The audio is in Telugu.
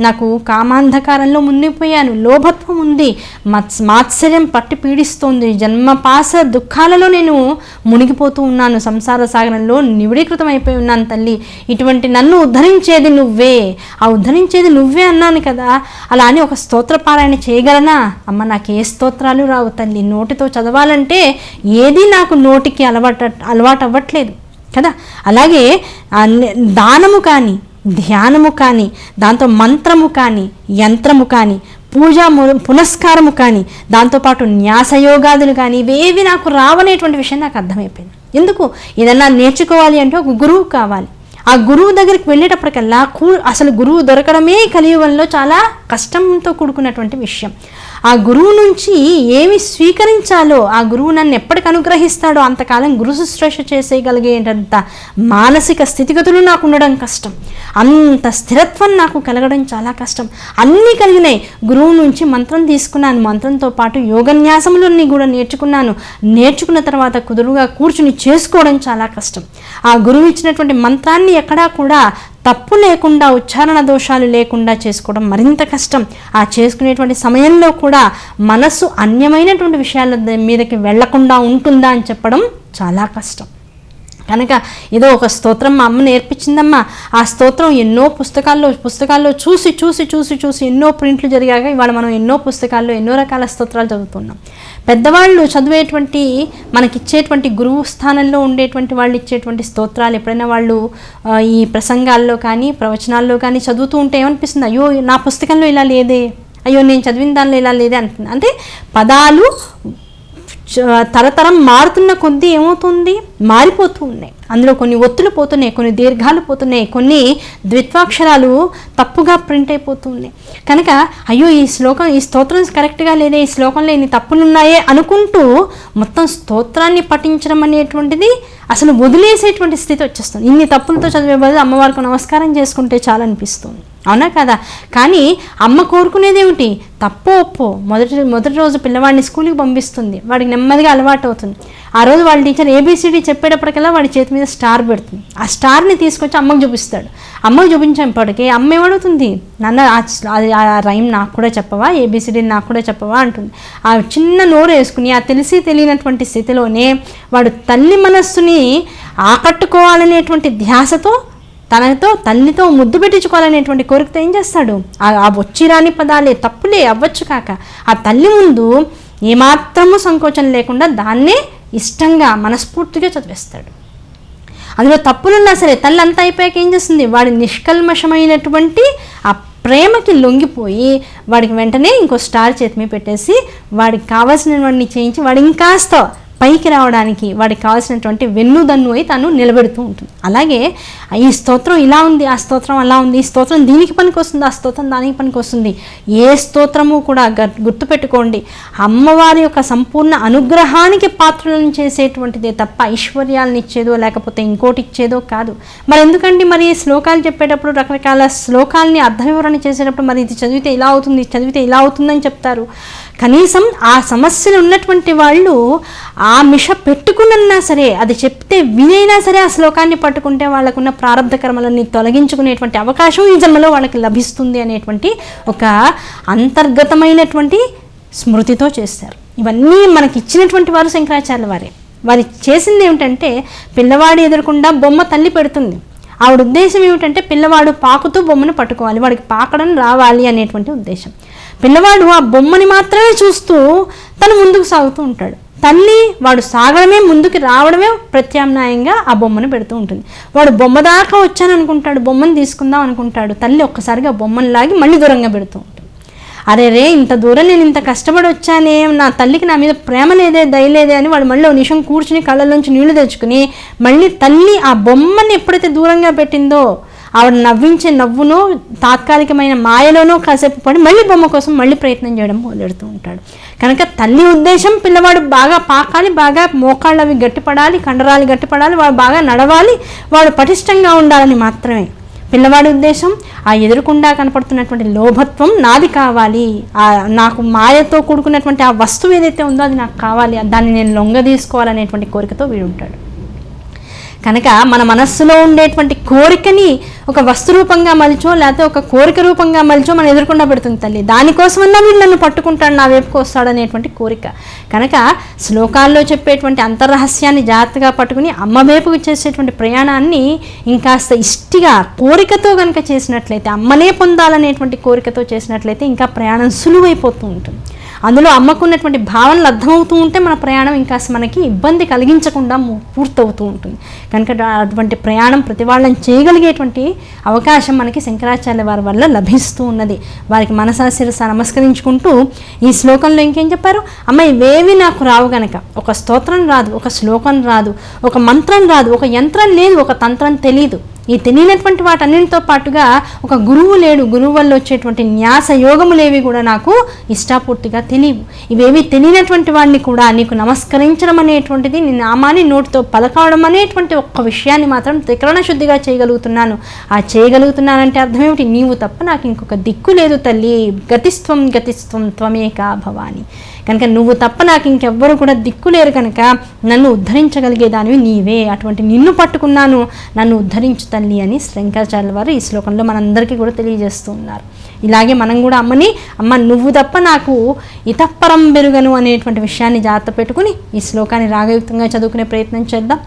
నాకు కామాంధకారంలో మునిగిపోయాను లోభత్వం ఉంది మత్స్ మాత్సర్యం పట్టి పీడిస్తోంది జన్మపాస దుఃఖాలలో నేను మునిగిపోతూ ఉన్నాను సంసార సాగరంలో నివిడీకృతం అయిపోయి ఉన్నాను తల్లి. ఇటువంటి నన్ను ఉద్ధరించేది నువ్వే. ఆ ఉద్ధరించేది నువ్వే అన్నాను కదా. అలా అని ఒక స్తోత్ర పారాయణ చేయగలనా? అమ్మ నాకు ఏ స్తోత్రాలు రావు తల్లి. నోటితో చదవాలంటే ఏది నాకు నోటికి అలవాట అలవాటు అవ్వట్లేదు కదా. అలాగే దానము కానీ ధ్యానము కానీ దాంతో మంత్రము కానీ యంత్రము కానీ పూజా ము- పునస్కారము కానీ దాంతోపాటు న్యాసయోగాదులు కానీ ఇవేవి నాకు రావనేటువంటి విషయం నాకు అర్థమైపోయింది. ఎందుకు? ఏదన్నా నేర్చుకోవాలి అంటే ఒక గురువు కావాలి. ఆ గురువు దగ్గరికి వెళ్ళేటప్పటికల్లా కూ అసలు గురువు దొరకడమే కలియుగంలో చాలా కష్టంతో కూడుకున్నటువంటి విషయం. ఆ గురువు నుంచి ఏమి స్వీకరించాలో ఆ గురువు నన్ను ఎప్పటికి అనుగ్రహిస్తాడో అంతకాలం గురు శుశ్రూష చేసేయగలిగేటంత మానసిక స్థితిగతులు నాకు ఉండడం కష్టం. అంత స్థిరత్వం నాకు కలగడం చాలా కష్టం. అన్నీ కలిగినాయి. గురువు నుంచి మంత్రం తీసుకున్నాను. మంత్రంతో పాటు యోగన్యాసములన్నీ కూడా నేర్చుకున్నాను. నేర్చుకున్న తర్వాత కుదురుగా కూర్చుని చేసుకోవడం చాలా కష్టం. ఆ గురువు ఇచ్చినటువంటి మంత్రాన్ని ఎక్కడా కూడా తప్పు లేకుండా ఉచ్చారణ దోషాలు లేకుండా చేసుకోవడం మరింత కష్టం. ఆ చేసుకునేటువంటి సమయంలో కూడా మనస్సు అన్యమైనటువంటి విషయాల ద- మీదకి వెళ్ళకుండా ఉంటుందా అని చెప్పడం చాలా కష్టం. కనుక ఏదో ఒక స్తోత్రం మా అమ్మ నేర్పించిందమ్మా. ఆ స్తోత్రం ఎన్నో పుస్తకాల్లో పుస్తకాల్లో చూసి చూసి చూసి చూసి ఎన్నో ప్రింట్లు జరిగాక ఇవాళ మనం ఎన్నో పుస్తకాల్లో ఎన్నో రకాల స్తోత్రాలు చదువుతున్నాం. పెద్దవాళ్ళు చదివేటువంటి మనకిచ్చేటువంటి గురువు స్థానంలో ఉండేటువంటి వాళ్ళు ఇచ్చేటువంటి స్తోత్రాలు ఎప్పుడైనా వాళ్ళు ఈ ప్రసంగాల్లో కానీ ప్రవచనాల్లో కానీ చదువుతూ ఉంటే ఏమనిపిస్తుంది? అయ్యో నా పుస్తకంలో ఇలా లేదే. అయ్యో నేను చదివిన దానిలో ఇలా లేదే అంటుంది అంటే పదాలు తరతరం మారుతున్న కొద్దీ ఏమవుతుంది? మారిపోతూ ఉన్నాయి. అందులో కొన్ని ఒత్తులు పోతున్నాయి కొన్ని దీర్ఘాలు పోతున్నాయి కొన్ని ద్విత్వాక్షరాలు తప్పుగా ప్రింట్ అయిపోతున్నాయి. కనుక అయ్యో ఈ శ్లోకం ఈ స్తోత్రం కరెక్ట్గా లేదా? ఈ శ్లోకంలో ఇన్ని తప్పులు ఉన్నాయే అనుకుంటూ మొత్తం స్తోత్రాన్ని పఠించడం అనేటువంటిది అసలు వదిలేసేటువంటి స్థితి వచ్చేస్తుంది. ఇన్ని తప్పులతో చదివే బదులు అమ్మవారికి నమస్కారం చేసుకుంటే చాలా అనిపిస్తుంది. అవునా కదా? కానీ అమ్మ కోరుకునేది ఏమిటి? తప్పో ఒప్పో. మొదటి మొదటి రోజు పిల్లవాడిని స్కూల్కి పంపిస్తుంది. వాడికి నెమ్మదిగా అలవాటు అవుతుంది. ఆ రోజు వాళ్ళ టీచర్ ఏబీసీడీ చెప్పేటప్పటికల్లా వాడి చేతి మీద స్టార్ పెడుతుంది. ఆ స్టార్ని తీసుకొచ్చి అమ్మకు చూపిస్తాడు. అమ్మకు చూపించేపటికి అమ్మ ఏమడుగుతుంది? నాన్న ఆ అది ఆ రైమ్ నాకు కూడా చెప్పవా? ఏబిసిడి నాకు కూడా చెప్పవా? అంటుంది. ఆ చిన్న నోరు వేసుకుని ఆ తెలిసి తెలియనటువంటి స్థితిలోనే వాడు తల్లి మనస్సుని ఆకట్టుకోవాలనేటువంటి ధ్యాసతో తనతో తల్లితో ముద్దు పెట్టించుకోవాలనేటువంటి కోరికతో ఏం చేస్తాడు? ఆ వచ్చిరాని పదాలే తప్పులే అవ్వచ్చు కాక. ఆ తల్లి ముందు ఏమాత్రము సంకోచం లేకుండా దాన్నే ఇష్టంగా మనస్ఫూర్తిగా చదివేస్తాడు. అందులో తప్పులున్నా సరే తల్లి అంతా అయిపోయాక ఏం చేస్తుంది? వాడి నిష్కల్మషమైనటువంటి ఆ ప్రేమకి లొంగిపోయి వాడికి వెంటనే ఇంకో స్టార్ చేతి మీద పెట్టేసి వాడికి కావాల్సినవన్నీ చేయించి వాడు ఇంకాస్త పైకి రావడానికి వాడికి కావాల్సినటువంటి వెన్నుదన్ను అయి తను నిలబెడుతూ ఉంటుంది. అలాగే ఈ స్తోత్రం ఇలా ఉంది ఆ స్తోత్రం అలా ఉంది ఈ స్తోత్రం దీనికి పనికి వస్తుంది ఆ స్తోత్రం దానికి పనికి వస్తుంది ఏ స్తోత్రము కూడా గ- గుర్తుపెట్టుకోండి. అమ్మవారి యొక్క సంపూర్ణ అనుగ్రహానికి పాత్రలను చేసేటువంటిదే తప్ప ఐశ్వర్యాలను ఇచ్చేదో లేకపోతే ఇంకోటి ఇచ్చేదో కాదు. మరి ఎందుకండి మరి ఈ శ్లోకాలు చెప్పేటప్పుడు రకరకాల శ్లోకాలని అర్థ వివరణ చేసేటప్పుడు మరి ఇది చదివితే ఇలా అవుతుంది చదివితే ఇలా అవుతుందని చెప్తారు. కనీసం ఆ సమస్యలు ఉన్నటువంటి వాళ్ళు ఆ మిష పెట్టుకున్నా సరే అది చెప్తే వినైనా సరే ఆ శ్లోకాన్ని పట్టుకుంటే వాళ్ళకున్న ప్రారంభ కర్మలన్నీ తొలగించుకునేటువంటి అవకాశం ఈ జన్మలో వాళ్ళకి లభిస్తుంది అనేటువంటి ఒక అంతర్గతమైనటువంటి స్మృతితో చేస్తారు. ఇవన్నీ మనకి ఇచ్చినటువంటి వారు శంకరాచార్యుల వారే. వారి చేసింది ఏమిటంటే పిల్లవాడు ఎదురకుండా బొమ్మ తల్లి పెడుతుంది. ఆవిడ ఉద్దేశం ఏమిటంటే పిల్లవాడు పాకుతూ బొమ్మను పట్టుకోవాలి వాడికి పాకడం రావాలి అనేటువంటి ఉద్దేశం. పిల్లవాడు ఆ బొమ్మని మాత్రమే చూస్తూ తను ముందుకు సాగుతూ ఉంటాడు. తల్లి వాడు సాగడమే ముందుకు రావడమే ప్రత్యామ్నాయంగా ఆ బొమ్మను పెడుతూ ఉంటుంది. వాడు బొమ్మ దాకా వచ్చాను అనుకుంటాడు బొమ్మను తీసుకుందాం అనుకుంటాడు తల్లి ఒక్కసారిగా బొమ్మను లాగి మళ్ళీ దూరంగా పెడుతూ ఉంటుంది. అరే రే ఇంత దూరం నేను ఇంత కష్టపడి వచ్చానే నా తల్లికి నా మీద ప్రేమ లేదే దయలేదే అని వాడు మళ్ళీ ఒక నిమిషం కూర్చుని కళ్ళలోంచి నీళ్ళు తెచ్చుకుని మళ్ళీ తల్లి ఆ బొమ్మని ఎప్పుడైతే దూరంగా పెట్టిందో ఆవిడ నవ్వించే నవ్వునో తాత్కాలికమైన మాయలోనో కాసేపు పడి మళ్ళీ బొమ్మ కోసం మళ్ళీ ప్రయత్నం చేయడం మొదలెడుతూ ఉంటాడు. కనుక తల్లి ఉద్దేశం పిల్లవాడు బాగా పాకాలి బాగా మోకాళ్ళు అవి గట్టిపడాలి కండరాలు గట్టిపడాలి వాడు బాగా నడవాలి వాడు పటిష్టంగా ఉండాలని మాత్రమే. పిల్లవాడి ఉద్దేశం ఆ ఎదురుకుండా కనపడుతున్నటువంటి లోభత్వం నాది కావాలి. ఆ నాకు మాయతో కూడుకున్నటువంటి ఆ వస్తువు ఏదైతే ఉందో అది నాకు కావాలి. దాన్ని నేను లొంగ తీసుకోవాలనేటువంటి కోరికతో వీడు ఉంటాడు కనుక మన మనస్సులో ఉండేటువంటి కోరికని ఒక వస్తు రూపంగా మలిచో లేకపోతే ఒక కోరిక రూపంగా మలిచో మనం ఎదుర్కొండా పెడుతుంది తల్లి. దానికోసమన్నా వీళ్ళు నన్ను పట్టుకుంటాడు నా వైపుకు వస్తాడనేటువంటి కోరిక. కనుక శ్లోకాల్లో చెప్పేటువంటి అంతర్రహస్యాన్ని జాగ్రత్తగా పట్టుకుని అమ్మ వైపుకు చేసేటువంటి ప్రయాణాన్ని ఇంకాస్త ఇష్టిగా కోరికతో కనుక చేసినట్లయితే అమ్మనే పొందాలనేటువంటి కోరికతో చేసినట్లయితే ఇంకా ప్రయాణం సులువైపోతూ ఉంటుంది. అందులో అమ్మకున్నటువంటి భావనలు అర్థమవుతూ ఉంటే మన ప్రయాణం ఇంకా మనకి ఇబ్బంది కలిగించకుండా పూర్తవుతూ ఉంటుంది. కనుక అటువంటి ప్రయాణం ప్రతి వాళ్ళని చేయగలిగేటువంటి అవకాశం మనకి శంకరాచార్య వారి వల్ల లభిస్తూ ఉన్నది. వారికి మనసా శిరస నమస్కరించుకుంటూ ఈ శ్లోకంలో ఇంకేం చెప్పారు? అమ్మ ఇవేవి నాకు రావు గనక. ఒక స్తోత్రం రాదు ఒక శ్లోకం రాదు ఒక మంత్రం రాదు ఒక యంత్రం లేదు ఒక తంత్రం తెలియదు ఈ తెలియనటువంటి వాటన్నిటితో పాటుగా ఒక గురువు లేడు గురువు వల్ల వచ్చేటువంటి న్యాస యోగములేవి కూడా నాకు ఇష్టాపూర్తిగా తెలియవు. ఇవేవి తెలియనటువంటి వాడిని కూడా నీకు నమస్కరించడం అనేటువంటిది నీ నామాన్ని నోటితో పలకవడం అనేటువంటి ఒక్క విషయాన్ని మాత్రం త్రికరణ శుద్ధిగా చేయగలుగుతున్నాను. ఆ చేయగలుగుతున్నానంటే అర్థం ఏమిటి? నీవు తప్ప నాకు ఇంకొక దిక్కు లేదు తల్లి. గతిస్త్వం గతిస్త్వం త్వమేకా భవాని. కనుక నువ్వు తప్ప నాకు ఇంకెవ్వరు కూడా దిక్కు లేరు కనుక నన్ను ఉద్ధరించగలిగేదానివి నీవే. అటువంటి నిన్ను పట్టుకున్నాను నన్ను ఉద్ధరించు తల్లి అని శంకరాచార్య వారు ఈ శ్లోకంలో మనందరికీ కూడా తెలియజేస్తూ ఉన్నారు. ఇలాగే మనం కూడా అమ్మని అమ్మ నువ్వు తప్ప నాకు ఇతప్పరం బెరుగను అనేటువంటి విషయాన్ని జాగ్రత్త పెట్టుకుని ఈ శ్లోకాన్ని రాగయుక్తంగా చదువుకునే ప్రయత్నం చేద్దాం.